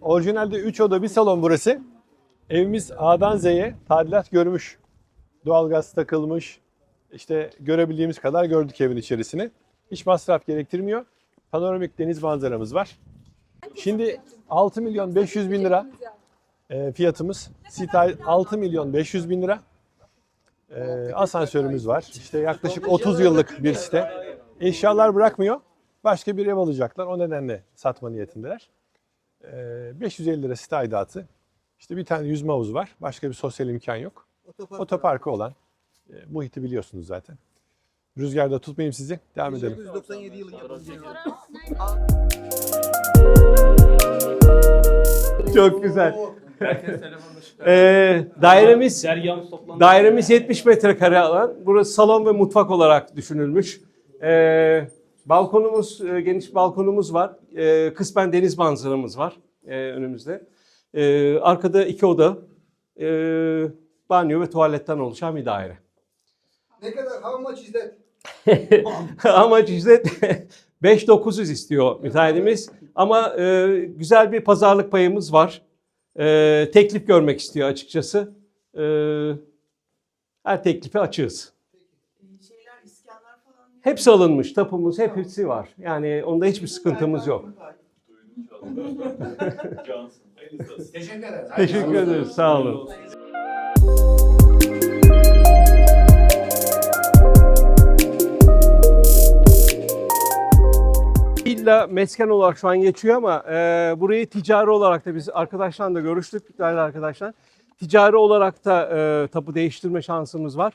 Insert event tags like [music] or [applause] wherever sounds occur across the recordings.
orijinalde 3 oda bir salon burası. Evimiz A'dan Z'ye tadilat görmüş. Doğalgaz takılmış. İşte görebildiğimiz kadar gördük evin içerisini. Hiç masraf gerektirmiyor. Panoramik deniz manzaramız var. Şimdi 6 milyon 500 bin lira e, fiyatımız. Site 6 milyon 500 bin lira. E, asansörümüz var. İşte yaklaşık 30 yıllık bir site. Eşyalar bırakmıyor. Başka bir ev alacaklar. O nedenle satma niyetindeler. E, 550 lira site aidatı. İşte bir tane yüzme havuzu var. Başka bir sosyal imkan yok. Otoparkı olan. E, muhiti biliyorsunuz zaten. Rüzgarda tutmayayım sizi. Devam edelim. 1997 yılı yapımı. Çok güzel. Ee, dairemiz Dergahımız toplandı. dairemiz 70 metrekare alan. Burası salon ve mutfak olarak düşünülmüş. Ee, balkonumuz e, geniş balkonumuz var. Ee, kısmen deniz manzaramız var e, önümüzde. Arkada iki oda, e, banyo ve tuvaletten oluşan bir daire. Ne kadar? How much is that? Amaç ücret 5900 istiyor müteahhitimiz. Ama e, güzel bir pazarlık payımız var. E, teklif görmek istiyor açıkçası. E, her teklife açığız. Hepsi alınmış, tapumuz hepsi var. Yani onda hiçbir sıkıntımız yok. Teşekkür ederim. Teşekkür ederiz, sağ olun. İlla mesken olarak şu an geçiyor ama e, burayı ticari olarak da biz arkadaşlarla da görüştük, değerli arkadaşlar. Ticari olarak da e, tapu değiştirme şansımız var.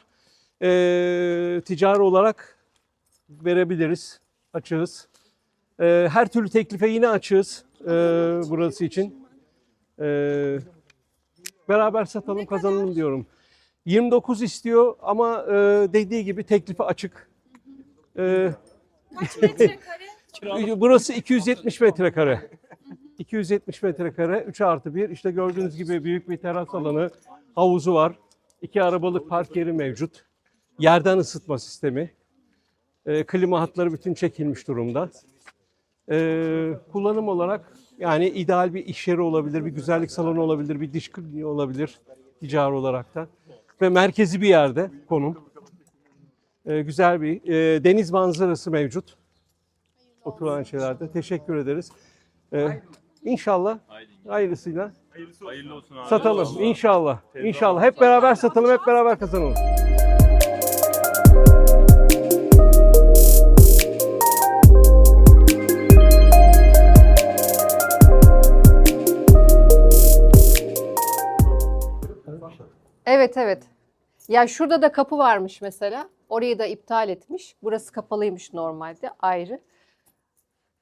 E, ticari olarak verebiliriz, açığız. E, her türlü teklife yine açığız e, burası için. E, beraber satalım kazanalım diyorum. 29 istiyor ama e, dediği gibi teklife açık. E, Kaç metrekare? [laughs] Burası 270 metrekare. 270 metrekare, 3 artı 1. İşte gördüğünüz gibi büyük bir teras alanı, havuzu var. İki arabalık park yeri mevcut. Yerden ısıtma sistemi. Ee, klima hatları bütün çekilmiş durumda. Ee, kullanım olarak yani ideal bir iş yeri olabilir, bir güzellik salonu olabilir, bir diş kliniği olabilir ticari olarak da. Ve merkezi bir yerde konum. Ee, güzel bir e, deniz manzarası mevcut oturan şeylerde. Teşekkür ederiz. Ee, inşallah hayırlısıyla Hayırlı olsun abi. satalım. İnşallah. İnşallah. Hep beraber satalım, hep beraber kazanalım. Evet evet. Ya şurada da kapı varmış mesela. Orayı da iptal etmiş. Burası kapalıymış normalde ayrı.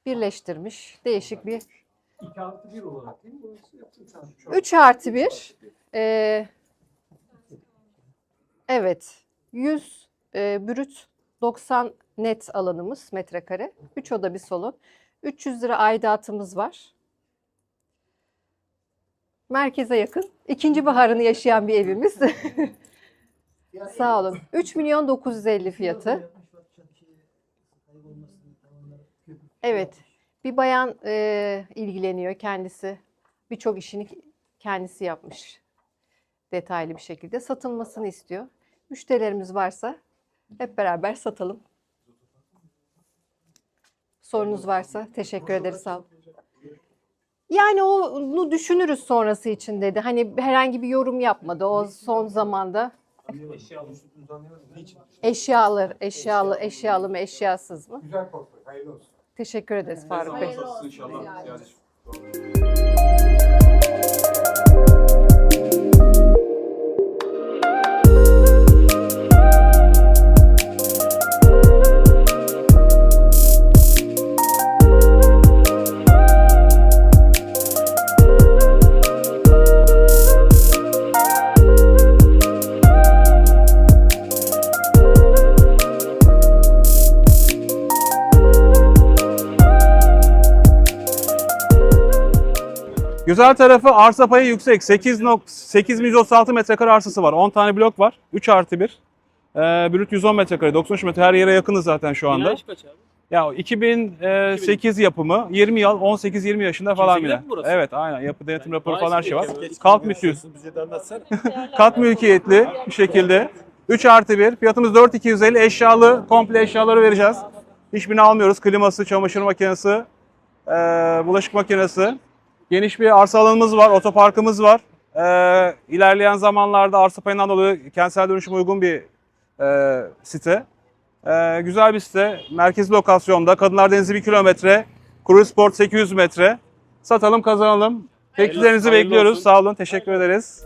Birleştirmiş. Değişik bir 2 artı 1 olarak değil mi? Burası 3 artı 1. Ee, evet. 100 e, brüt 90 net alanımız metrekare. 3 oda bir salon. 300 lira aidatımız var. Merkeze yakın. İkinci baharını yaşayan bir evimiz. [laughs] [laughs] Sağ olun. 3 milyon 950 fiyatı. Evet. Bir bayan e, ilgileniyor kendisi. Birçok işini kendisi yapmış. Detaylı bir şekilde satılmasını istiyor. Müşterilerimiz varsa hep beraber satalım. Sorunuz varsa teşekkür ederiz. Sağ olun. Yani onu düşünürüz sonrası için dedi. Hani herhangi bir yorum yapmadı o son zamanda. Eşyalar, eşyalı, eşyalı mı, eşyasız mı? Güzel portföy. Hayırlı olsun. Teşekkür ederiz Faruk Bey. İnşallah. Yani. Güzel tarafı arsa payı yüksek. 8 nok- 8136 metrekare arsası var. 10 tane blok var. 3 artı 1. Ee, brüt 110 metrekare. 93 metre her yere yakınız zaten şu anda. Binaj kaç abi? Ya 2008 yapımı, 20 yıl, 18-20 yaşında falan 2008'de bile. Evet, aynen. Yapı denetim raporu falan her şey var. Kalk müthiş. Bize de anlatsana. [laughs] Kat mülkiyetli bir şekilde. 3 artı 1. Fiyatımız 4250. Eşyalı, komple eşyaları vereceğiz. Hiçbirini almıyoruz. Kliması, çamaşır makinesi, eee, bulaşık makinesi. Geniş bir arsa alanımız var, otoparkımız var. Eee ilerleyen zamanlarda arsa payından dolayı kentsel dönüşüm uygun bir eee, site. Eee, güzel bir site. Merkezi lokasyonda. Kadınlar Denizi 1 kilometre. Cruise Sport 800 metre. Satalım kazanalım. Tekliflerinizi bekliyoruz. olsun. Sağ olun. Teşekkür ederiz.